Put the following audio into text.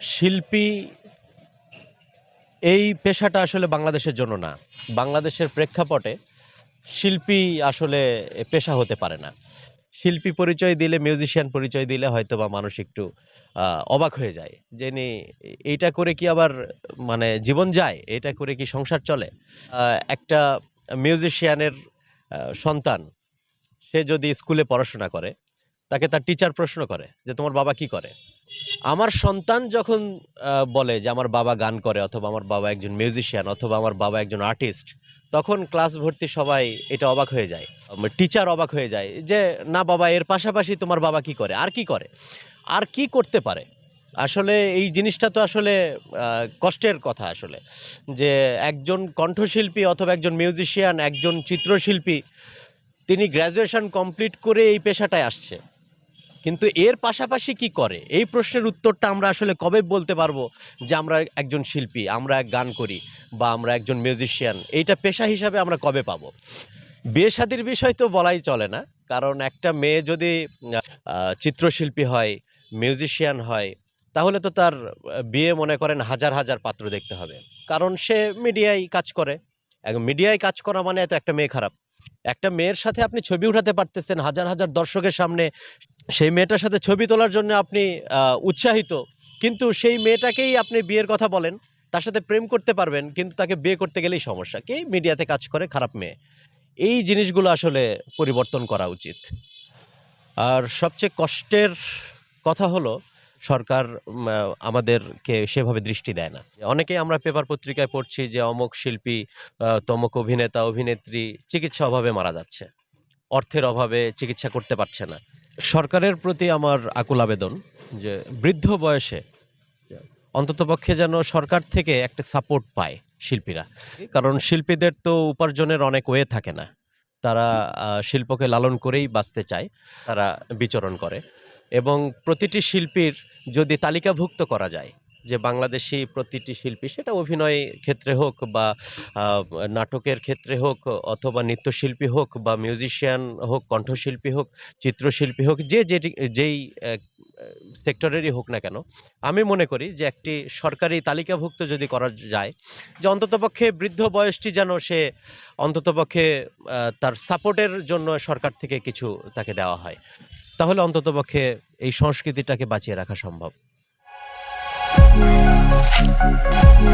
শিল্পী, এই পেশাটা আসলে বাংলাদেশের জন্য না। বাংলাদেশের প্রেক্ষাপটে শিল্পী আসলে পেশা হতে পারে না। শিল্পী পরিচয় দিলে, মিউজিশিয়ান পরিচয় দিলে হয়তো বা মানুষ একটু অবাক হয়ে যায়। যে নি এইটা করে কি আবার মানে জীবন যায়? এটা করে কি সংসার চলে? একটা মিউজিশিয়ানের সন্তান, সে যদি স্কুলে পড়াশোনা করে, তাকে তার টিচার প্রশ্ন করে যে, তোমার বাবা কি করে? আমার সন্তান যখন বলে যে আমার বাবা গান করে অথবা আমার বাবা একজন মিউজিশিয়ান অথবা আমার বাবা একজন আর্টিস্ট তখন ক্লাস ভর্তি সবাই এটা অবাক হয়ে যায়। টিচার অবাক হয়ে যায় যে, না বাবা, এর পাশাপাশি তোমার বাবা কি করে? আর কি করে? আর কি করতে পারে? আসলে এই জিনিসটা তো আসলে কষ্টের কথা আসলে। যে একজন কণ্ঠশিল্পী অথবা একজন মিউজিশিয়ান একজন চিত্রশিল্পী, তিনি গ্র্যাজুয়েশন কমপ্লিট করে এই পেশাটায় আসছে। কিন্তু এর পাশাপাশি কি করে? এই প্রশ্নের উত্তরটা আমরা আসলে কবে বলতে পারব যে আমরা একজন শিল্পী, আমরা এক গান করি বা আমরা একজন মিউজিশিয়ান এইটা পেশা হিসাবে আমরা কবে পাবো? বিয়ে শাদির বিষয় তো বলাই চলে না, কারণ একটা মেয়ে যদি চিত্রশিল্পী হয় মিউজিশিয়ান হয়, তাহলে তো তার, বিয়ে মনে করেন হাজার হাজার পাত্র দেখতে হবে। কারণ সে মিডিয়ায় কাজ করে মিডিয়ায় কাজ করা মানে তো একটা মেয়ে খারাপ। একটা মেয়ের সাথে আপনি ছবি উঠাতে পারতেছেন হাজার হাজার দর্শকের সামনে সেই মেয়েটার সাথে ছবি তোলার জন্য আপনি উৎসাহিত। কিন্তু সেই মেয়েটাকেই আপনি বিয়ের কথা বলেন, তার সাথে প্রেম করতে পারবেন, কিন্তু তাকে বিয়ে করতে গেলেই সমস্যা। কে মিডিয়াতে কাজ করে? খারাপ মেয়ে। এই জিনিসগুলো আসলে পরিবর্তন করা উচিত। আর সবচেয়ে কষ্টের কথা হলো, সরকার আমাদেরকে সেভাবে দৃষ্টি দেয় না। অনেকেই আমরা পেপার পত্রিকায় পড়ছি যে অমুক শিল্পী তমক অভিনেতা, অভিনেত্রী চিকিৎসা অভাবে মারা যাচ্ছে। অর্থের অভাবে চিকিৎসা করতে পারছে না। সরকারের প্রতি আমার আকুল আবেদন যে বৃদ্ধ বয়সে অন্ততপক্ষে যেন সরকার থেকে একটা সাপোর্ট পায় শিল্পীরা। কারণ শিল্পীদের তো উপার্জনের অনেক ওয়ে থাকে না। তারা শিল্পকে লালন করেই বাঁচতে চায়, তারা বিচরণ করে। এবং প্রতিটি শিল্পীর যদি তালিকাভুক্ত করা যায় যে বাংলাদেশি প্রতিটি শিল্পী, সেটা অভিনয় ক্ষেত্রে হোক বা নাটকের ক্ষেত্রে হোক অথবা নৃত্যশিল্পী হোক বা মিউজিশিয়ান হোক, কণ্ঠশিল্পী হোক, চিত্রশিল্পী হোক, যে যেটি, যেই সেক্টরেরই হোক না কেন, আমি মনে করি যে একটি সরকারি তালিকাভুক্ত যদি করা যায়, যে অন্ততপক্ষে বৃদ্ধ বয়সটি যেন সে অন্ততপক্ষে তার সাপোর্টের জন্য সরকার থেকে কিছু তাকে দেওয়া হয়, তাহলে অন্ততপক্ষে এই সংস্কৃতিটাকে বাঁচিয়ে রাখা সম্ভব। Música